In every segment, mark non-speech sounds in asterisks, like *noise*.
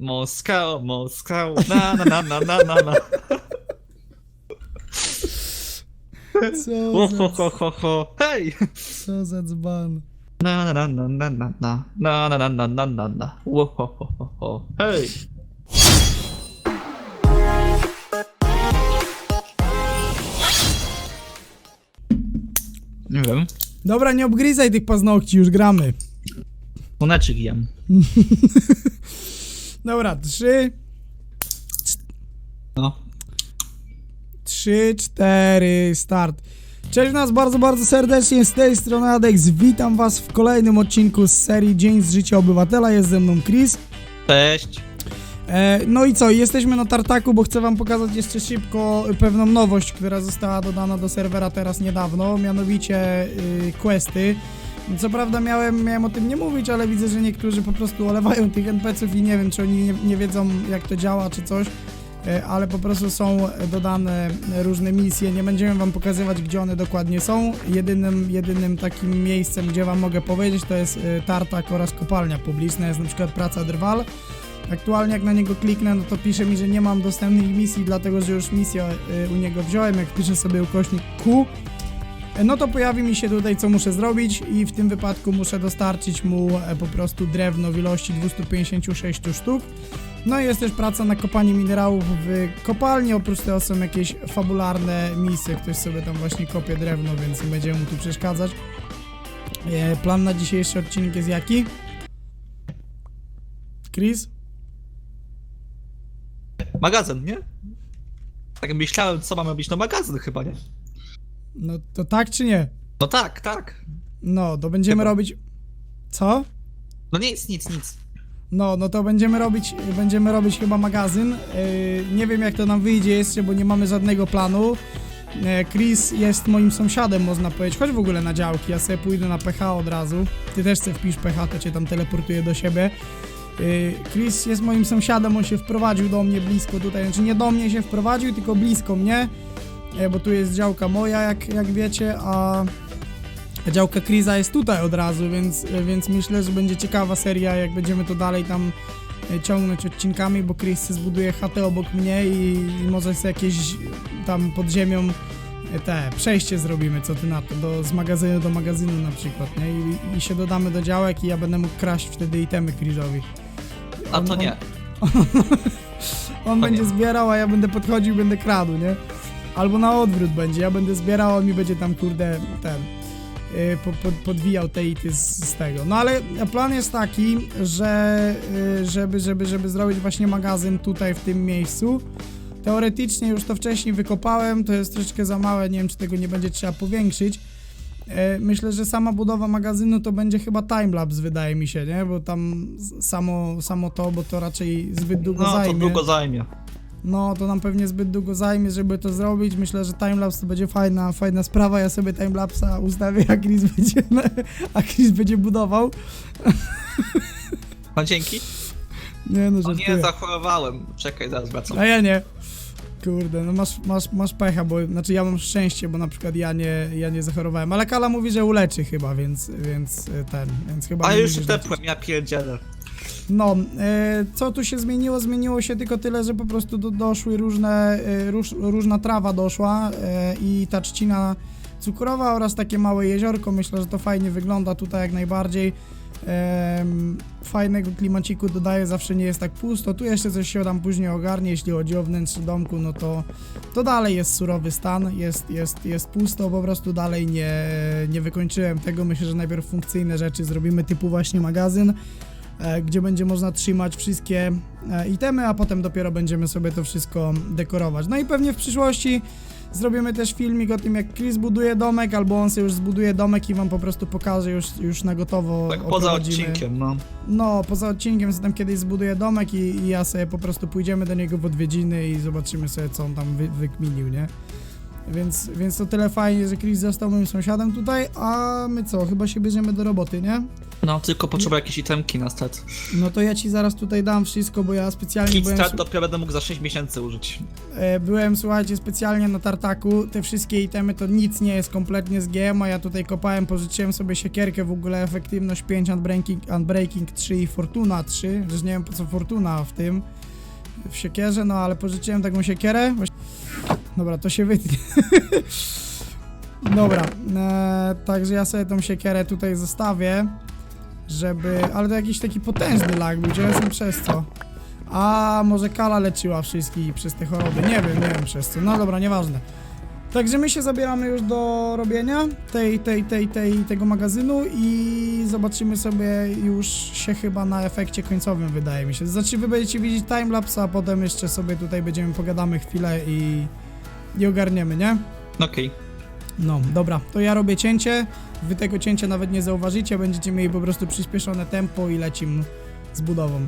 Moskał, Moskał, na na na na na na na. Co Ho, ho, za, ho, ho, ho. Hej! co za dzban. Na na na na na na na na na na na na na. Wo, ho, ho, ho, ho. Hej! Nie wiem. Dobra, nie obgryzaj tych paznokci, już gramy. Słoneczek jem. Dobra, trzy, No. trzy, cztery, start. Cześć nas bardzo, bardzo serdecznie, z tej strony Adex. Witam was w kolejnym odcinku z serii Dzień z życia obywatela. Jest ze mną Chris. Cześć. E, no i co, jesteśmy na tartaku, bo chcę wam pokazać jeszcze szybko pewną nowość, która została dodana do serwera teraz niedawno, mianowicie y, questy. Co prawda miałem, miałem o tym nie mówić, ale widzę, że niektórzy po prostu olewają tych NPC-ów i nie wiem, czy oni nie, nie wiedzą jak to działa, czy coś. E, Ale po prostu są dodane różne misje. Nie będziemy wam pokazywać, gdzie one dokładnie są. Jedynym, jedynym takim miejscem, gdzie wam mogę powiedzieć, to jest e, tartak oraz kopalnia publiczna. Jest na przykład praca drwal. Aktualnie jak na niego kliknę, no to pisze mi, że nie mam dostępnych misji, dlatego że już misję y, u niego wziąłem. Jak piszę sobie ukośnik Q, e, no to pojawi mi się tutaj co muszę zrobić i w tym wypadku muszę dostarczyć mu e, po prostu drewno w ilości 256 sztuk. No i jest też praca na kopanie minerałów w kopalni, oprócz tego są jakieś fabularne misje, ktoś sobie tam właśnie kopie drewno, więc nie będziemy mu tu przeszkadzać. E, Plan na dzisiejszy odcinek jest jaki? Chris? Magazyn, nie? Tak myślałem, co mamy być, no magazyn chyba, nie? No to tak czy nie? No tak, tak. No, to będziemy Chyba. robić. Co? No nic, nic, nic. No, no to będziemy robić, będziemy robić chyba magazyn. Yy, nie wiem jak to nam wyjdzie jeszcze, bo nie mamy żadnego planu. Yy, Chris jest moim sąsiadem, można powiedzieć. Chodź w ogóle na działki, ja sobie pójdę na PH od razu. Ty też sobie wpisz PH, to cię tam teleportuje do siebie. Yy, Chris jest moim sąsiadem, on się wprowadził do mnie blisko tutaj. Znaczy nie do mnie się wprowadził, tylko blisko mnie. Yy, bo tu jest działka moja, jak, jak wiecie, a działka Kriza jest tutaj od razu, więc, więc myślę, że będzie ciekawa seria, jak będziemy to dalej tam e, ciągnąć odcinkami, bo Chris zbuduje chatę obok mnie i, i może sobie jakieś tam pod ziemią e, te przejście zrobimy, co ty na to, do, z magazynu do magazynu na przykład, nie? I, I się dodamy do działek i ja będę mógł kraść wtedy itemy Chrisowi. A On- to on- nie. *laughs* On To będzie nie. zbierał, a ja będę podchodził, będę kradł, nie? Albo na odwrót będzie, ja będę zbierał, on mi będzie tam, kurde, ten, yy, po, po, podwijał te ity z, z tego. No ale plan jest taki, że yy, żeby, żeby, żeby zrobić właśnie magazyn tutaj w tym miejscu. Teoretycznie już to wcześniej wykopałem, to jest troszeczkę za małe, nie wiem czy tego nie będzie trzeba powiększyć. E, Myślę, że sama budowa magazynu to będzie chyba timelapse, wydaje mi się, nie? Bo tam samo, samo to, bo to raczej zbyt długo No, to zajmie. długo zajmie. No, to nam pewnie zbyt długo zajmie, żeby to zrobić. Myślę, że timelapse to będzie fajna, fajna sprawa. Ja sobie timelapsa ustawię, a Chris będzie, *laughs* a Chris będzie budował. No dzięki. Nie no, O żartuję. nie, zachorowałem. Czekaj, zaraz wracam. A ja nie. Kurde, no masz, masz, masz pecha, bo znaczy ja mam szczęście, bo na przykład ja nie, ja nie zachorowałem, ale Kala mówi, że uleczy chyba, więc, więc y, ten, więc chyba A już tepłem, ja pierdzielę. No, e, co tu się zmieniło? Zmieniło się tylko tyle, że po prostu do, doszły różne, e, róż, różna trawa doszła e, i ta trzcina cukrowa oraz takie małe jeziorko. Myślę, że to fajnie wygląda tutaj jak najbardziej. Fajnego klimaciku dodaje, zawsze nie jest tak pusto. Tu jeszcze coś się tam później ogarnie, jeśli chodzi o wnętrze domku, no to, to dalej jest surowy stan, jest, jest, jest pusto, po prostu dalej nie, nie wykończyłem tego. Myślę, że najpierw funkcyjne rzeczy zrobimy, typu właśnie magazyn gdzie będzie można trzymać wszystkie e, itemy, a potem dopiero będziemy sobie to wszystko dekorować. No i pewnie w przyszłości zrobimy też filmik o tym, jak Chris buduje domek, albo on sobie już zbuduje domek i wam po prostu pokaże już, już na gotowo. Tak poza odcinkiem, no. No, poza odcinkiem sobie tam kiedyś zbuduję domek i, i ja sobie po prostu pójdziemy do niego w odwiedziny i zobaczymy sobie, co on tam wy, wykminił, nie? Więc, więc to tyle fajnie, że Chris został moim sąsiadem tutaj, a my co, chyba się bierzemy do roboty, nie? No, tylko potrzebuję jakieś itemki na start. No to ja ci zaraz tutaj dam wszystko, bo ja specjalnie byłem... Kickstart dopiero będę mógł za 6 miesięcy użyć. E, Byłem, słuchajcie, specjalnie na tartaku. Te wszystkie itemy to nic nie jest kompletnie z GM, a ja tutaj kopałem, pożyczyłem sobie siekierkę, w ogóle efektywność 5, unbreaking, unbreaking 3 i fortuna 3. Też nie wiem po co fortuna w tym, w siekierze, no ale pożyczyłem taką siekierę. Właś- Dobra, to się wytnie. *laughs* Dobra, e, także ja sobie tą siekierę tutaj zostawię, żeby... Ale to jakiś taki potężny lag był, gdzie ja jestem przez co? A może Kala leczyła wszystkich przez te choroby. Nie wiem, nie wiem przez co. No dobra, nieważne. Także my się zabieramy już do robienia tej, tej, tej, tej, tego magazynu i zobaczymy sobie już się chyba na efekcie końcowym, wydaje mi się. Znaczy wy będziecie widzieć timelapse, a potem jeszcze sobie tutaj będziemy pogadamy chwilę i, i ogarniemy, nie? Okej. No, dobra, to ja robię cięcie. Wy tego cięcia nawet nie zauważycie, będziecie mieli po prostu przyspieszone tempo i lecim z budową.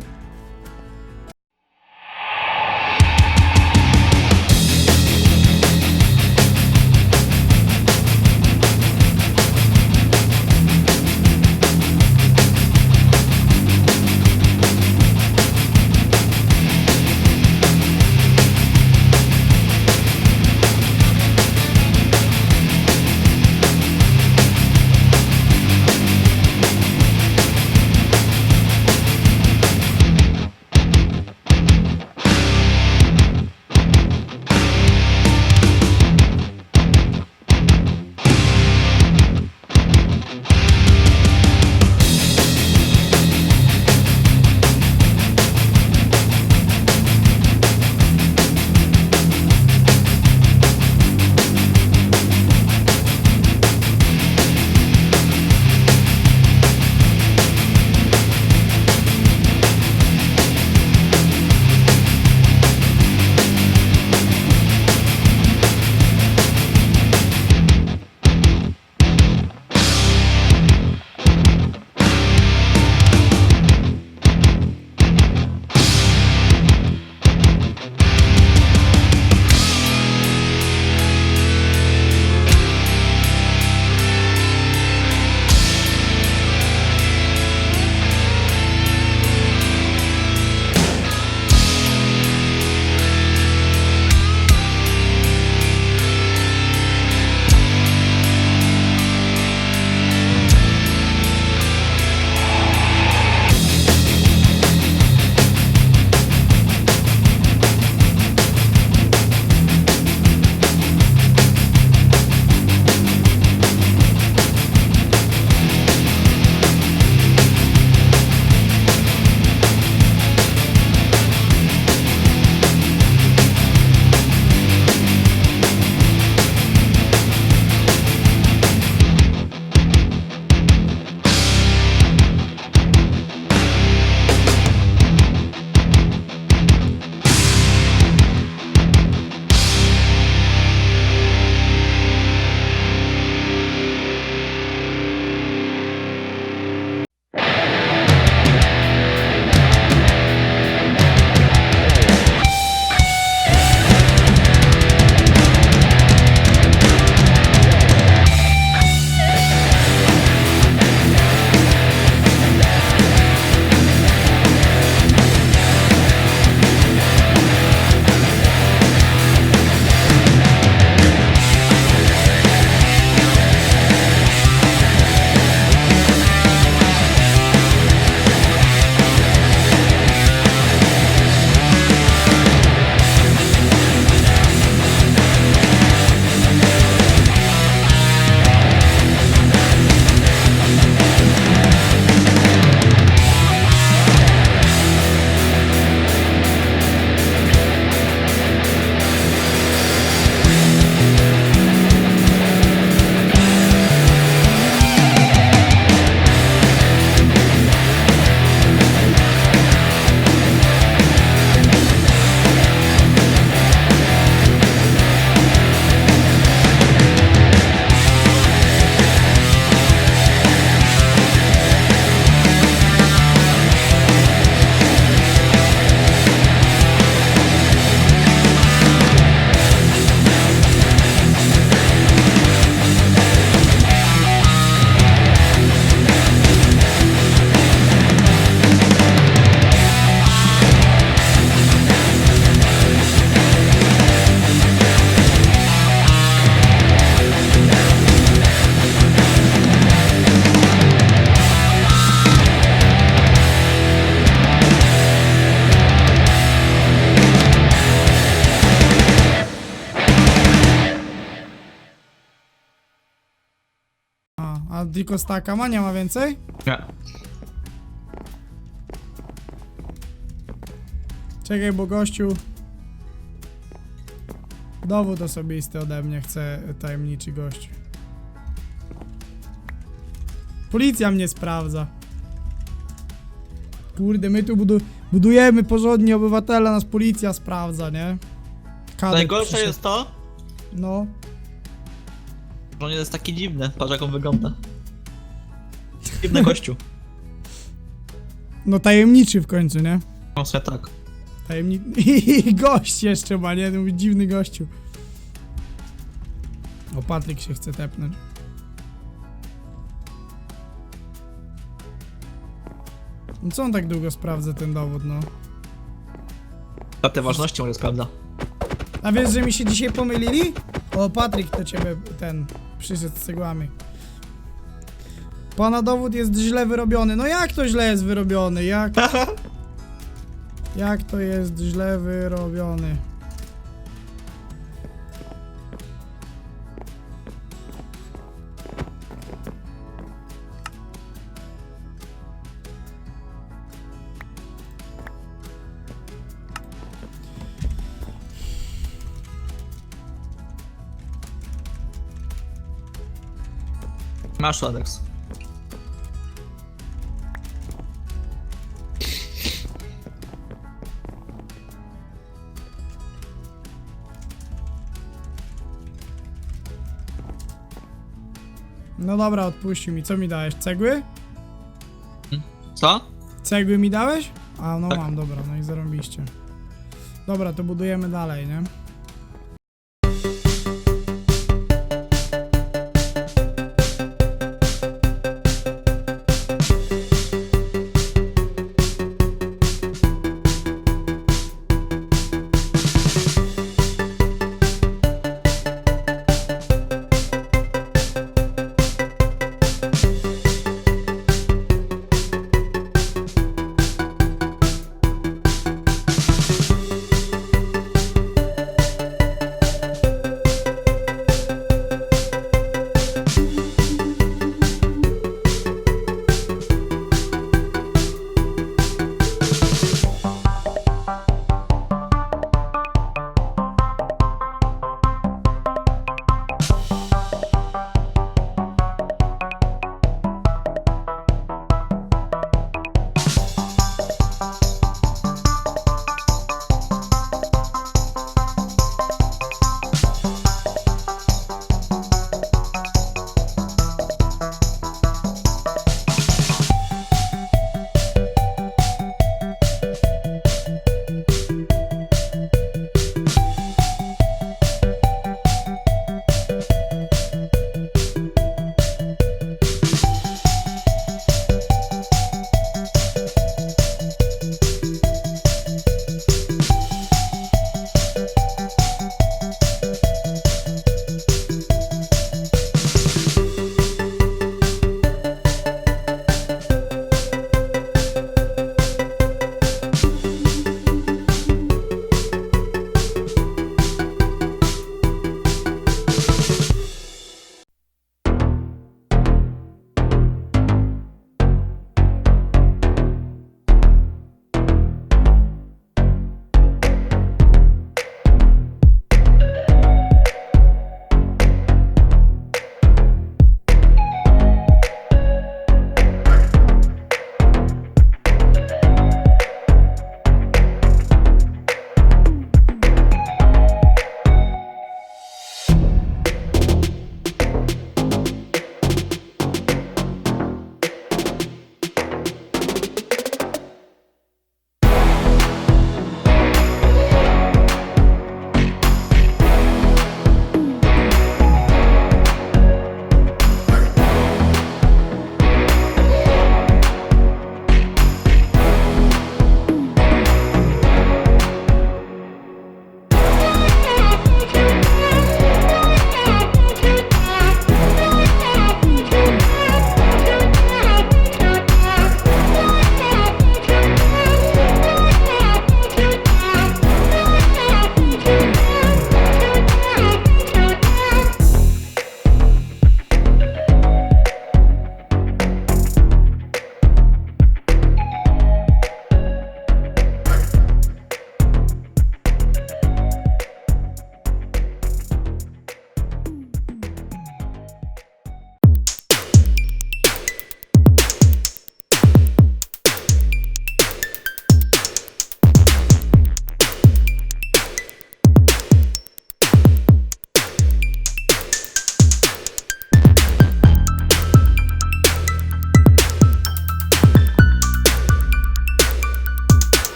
Tylko staka ma, nie ma więcej? Nie. Czekaj, bo gościu... Dowód osobisty ode mnie chce tajemniczy gościu. Policja mnie sprawdza. Kurde, my tu budu budujemy porządnie obywatela, nas policja sprawdza, nie? Kadet Najgorsze przyszedł. jest to, No, że on jest taki dziwny. Patrz jak on wygląda. Dziwny *laughs* gościu. no tajemniczy w końcu, nie? No sobie tak. Tajemniczy... *laughs* I gość jeszcze ma, nie? To mówi dziwny gościu. O, Patryk się chce tepnąć. No co on tak długo sprawdza ten dowód, no? Datę ważności może sprawdza. A wiesz, że mi się dzisiaj pomylili? O, Patryk do ciebie ten przyszedł z cegłami. Pana dowód jest źle wyrobiony. No jak to źle jest wyrobiony? Jak... *laughs* Jak to jest źle wyrobiony? Masz Alex. No dobra, odpuścił mi. Co mi dałeś? Cegły? Co? Cegły mi dałeś? A, no Tak. mam, dobra, no i zarąbiście. Dobra, to budujemy dalej, nie?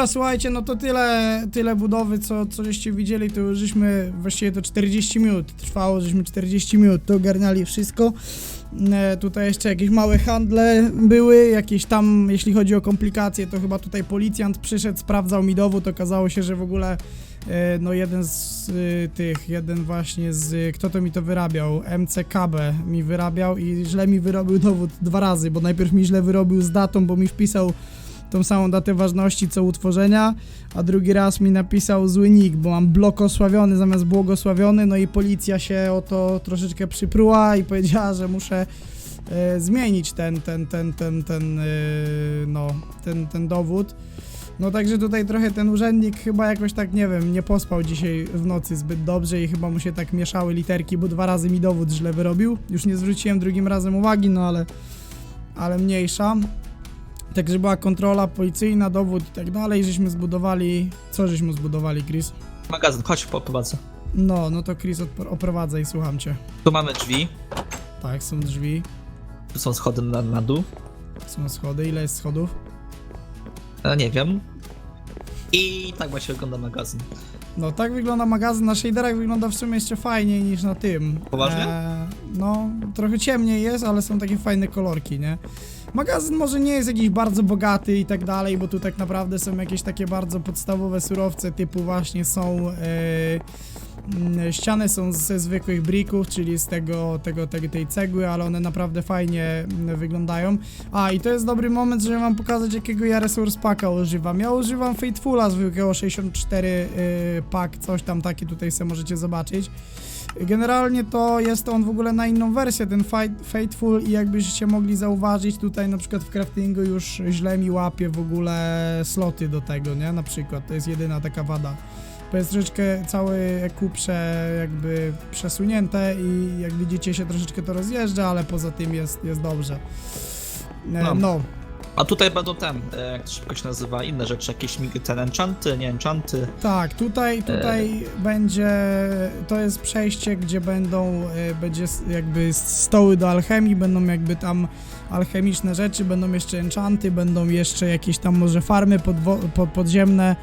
Dobra, słuchajcie, no to tyle, tyle budowy, co, co żeście widzieli, to już żeśmy, właściwie to 40 minut trwało, żeśmy 40 minut to ogarniali wszystko. E, tutaj jeszcze jakieś małe handle były, jakieś tam, jeśli chodzi o komplikacje, to chyba tutaj policjant przyszedł, sprawdzał mi dowód, okazało się, że w ogóle e, no jeden z y, tych, jeden właśnie z, kto to mi to wyrabiał, MCKB mi wyrabiał i źle mi wyrobił dowód dwa razy, bo najpierw mi źle wyrobił z datą, bo mi wpisał tą samą datę ważności co utworzenia, a drugi raz mi napisał zły nick, bo mam blokosławiony zamiast błogosławiony, no i policja się o to troszeczkę przypruła i powiedziała, że muszę e, zmienić ten, ten, ten, ten, ten, e, no, ten, ten dowód. No także tutaj trochę ten urzędnik chyba jakoś tak, nie wiem, nie pospał dzisiaj w nocy zbyt dobrze i chyba mu się tak mieszały literki, bo dwa razy mi dowód źle wyrobił. Już nie zwróciłem drugim razem uwagi, no ale, ale mniejsza. Także była kontrola policyjna, dowód i tak dalej, żeśmy zbudowali... Co żeśmy zbudowali, Chris? Magazyn, chodź, poprowadzę. No, no to Chris oprowadza i słucham cię. Tu mamy drzwi, Tak, są drzwi, tu są schody na, na dół. są schody, ile jest schodów? E, nie wiem. I tak właśnie wygląda magazyn. No tak wygląda magazyn, na shaderach wygląda w sumie jeszcze fajniej niż na tym. Poważnie? Eee, no, trochę ciemniej jest, ale są takie fajne kolorki, nie? Magazyn może nie jest jakiś bardzo bogaty i tak dalej, bo tu tak naprawdę są jakieś takie bardzo podstawowe surowce, typu właśnie są... Mm, ściany są ze zwykłych brików, czyli z tego, tego, tego, tej cegły, ale one naprawdę fajnie mm, wyglądają. A, i to jest dobry moment, żeby wam pokazać, jakiego ja resource packa używam. Ja używam Fatefula zwykłego 64 y, pack, coś tam takie tutaj sobie możecie zobaczyć. Generalnie to jest on w ogóle na inną wersję, ten Fateful i jakbyście mogli zauważyć tutaj na przykład w craftingu już źle mi łapie w ogóle sloty do tego, nie? Na przykład, to jest jedyna taka wada. Bo jest troszeczkę całe EQ prze, jakby przesunięte i jak widzicie się troszeczkę to rozjeżdża, ale poza tym jest, jest dobrze. E, No. no. A tutaj będą ten, e, jak to szybko się nazywa, inne rzeczy, jakieś ten enchanty, nie enchanty. Tak, tutaj, tutaj będzie, to jest przejście, gdzie będą, e, będzie jakby stoły do alchemii, będą jakby tam alchemiczne rzeczy, będą jeszcze enchanty, będą jeszcze jakieś tam może farmy podwo- pod, podziemne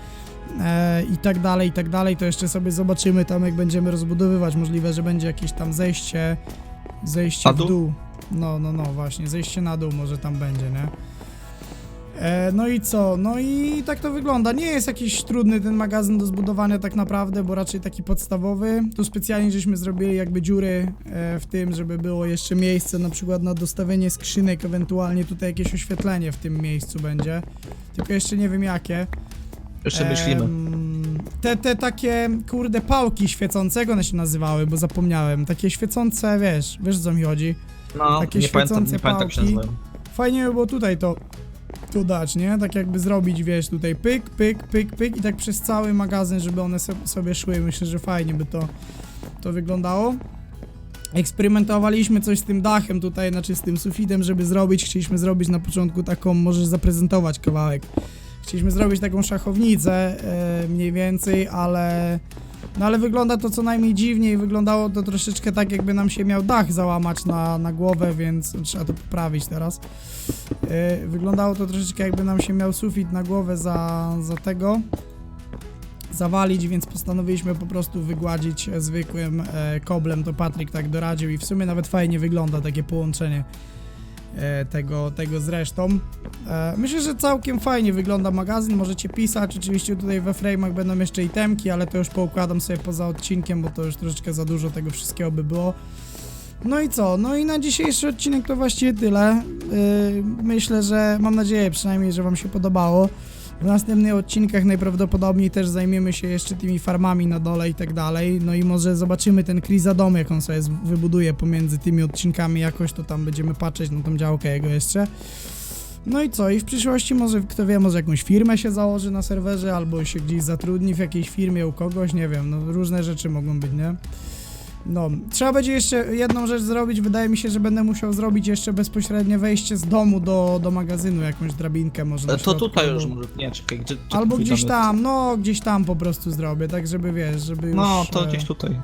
e, i tak dalej, i tak dalej, to jeszcze sobie zobaczymy tam jak będziemy rozbudowywać, możliwe, że będzie jakieś tam zejście, zejście w dół? dół. No, no, no, właśnie, zejście na dół może tam będzie, nie? E, no i co? No i tak to wygląda. Nie jest jakiś trudny ten magazyn do zbudowania tak naprawdę, bo raczej taki podstawowy. Tu specjalnie żeśmy zrobili jakby dziury e, w tym, żeby było jeszcze miejsce na przykład na dostawienie skrzynek, ewentualnie tutaj jakieś oświetlenie w tym miejscu będzie. Tylko jeszcze nie wiem jakie. Jeszcze myślimy. Te, te takie, kurde, pałki świecące, jak one się nazywały, bo zapomniałem. Takie świecące, wiesz, wiesz o co mi chodzi. No, takie nie pamiętam, nie pamiętam jak się pałki. nazywają. Fajnie by było tutaj to tu dać, nie? Tak jakby zrobić, wiesz, tutaj pyk, pyk, pyk, pyk i tak przez cały magazyn, żeby one so, sobie szły. Myślę, że fajnie by to, to wyglądało. Eksperymentowaliśmy coś z tym dachem tutaj, znaczy z tym sufitem, żeby zrobić. Chcieliśmy zrobić na początku taką, możesz zaprezentować kawałek. Chcieliśmy zrobić taką szachownicę e, mniej więcej, ale... No ale wygląda to co najmniej dziwnie i wyglądało to troszeczkę tak, jakby nam się miał dach załamać na, na głowę, więc trzeba to poprawić teraz. E, Wyglądało to troszeczkę jakby nam się miał sufit na głowę za, za tego zawalić, więc postanowiliśmy po prostu wygładzić e, zwykłym e, koblem, to Patryk tak doradził i w sumie nawet fajnie wygląda takie połączenie tego, tego z resztą. E, myślę, że całkiem fajnie wygląda magazyn, możecie pisać, oczywiście tutaj we frame'ach będą jeszcze itemki, ale to już poukładam sobie poza odcinkiem, bo to już troszeczkę za dużo tego wszystkiego by było. No i co? No i na dzisiejszy odcinek to właściwie tyle. Yy, myślę, że mam nadzieję przynajmniej, że Wam się podobało. W następnych odcinkach najprawdopodobniej też zajmiemy się jeszcze tymi farmami na dole i tak dalej. No i może zobaczymy ten Kriza dom, jak on sobie wybuduje pomiędzy tymi odcinkami jakoś, to tam będziemy patrzeć na tą działkę jego jeszcze. No i co? I w przyszłości może, kto wie, może jakąś firmę się założy na serwerze, albo się gdzieś zatrudni w jakiejś firmie u kogoś, nie wiem, no różne rzeczy mogą być, nie? No, trzeba będzie jeszcze jedną rzecz zrobić. Wydaje mi się, że będę musiał zrobić jeszcze bezpośrednie wejście z domu do, do magazynu, jakąś drabinkę może. na To środku, tutaj albo- już może, nie, czekaj, gdzie... gdzie Albo gdzieś tam, no gdzieś tam po prostu zrobię, tak żeby wiesz, żeby już... jest? No, to e, gdzieś tutaj.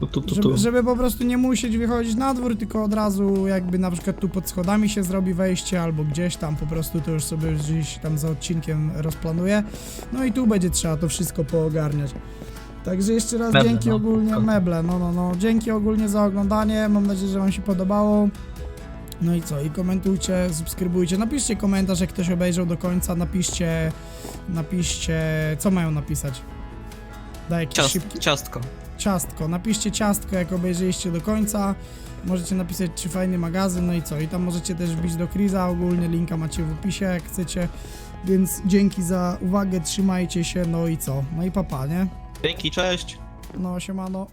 Tu, tu, tu, tu. Żeby, żeby po prostu nie musieć wychodzić na dwór, tylko od razu jakby na przykład tu pod schodami się zrobi wejście, albo gdzieś tam po prostu to już sobie gdzieś tam za odcinkiem rozplanuję. No i tu będzie trzeba to wszystko poogarniać. Także jeszcze raz Meble, dzięki no. ogólnie, meble, no no no, dzięki ogólnie za oglądanie, mam nadzieję, że wam się podobało. No i co, i komentujcie, subskrybujcie, napiszcie komentarz, jak ktoś obejrzał do końca, napiszcie, napiszcie, co mają napisać. Daj jakiś Ciast, ciastko. ciastko. Napiszcie ciastko, jak obejrzeliście do końca. Możecie napisać, czy fajny magazyn, no i co. I tam możecie też wbić do Kriza, ogólnie linka macie w opisie, jak chcecie. Więc dzięki za uwagę, trzymajcie się, no i co. No i papa, nie? Dzięki, cześć. No, siemano.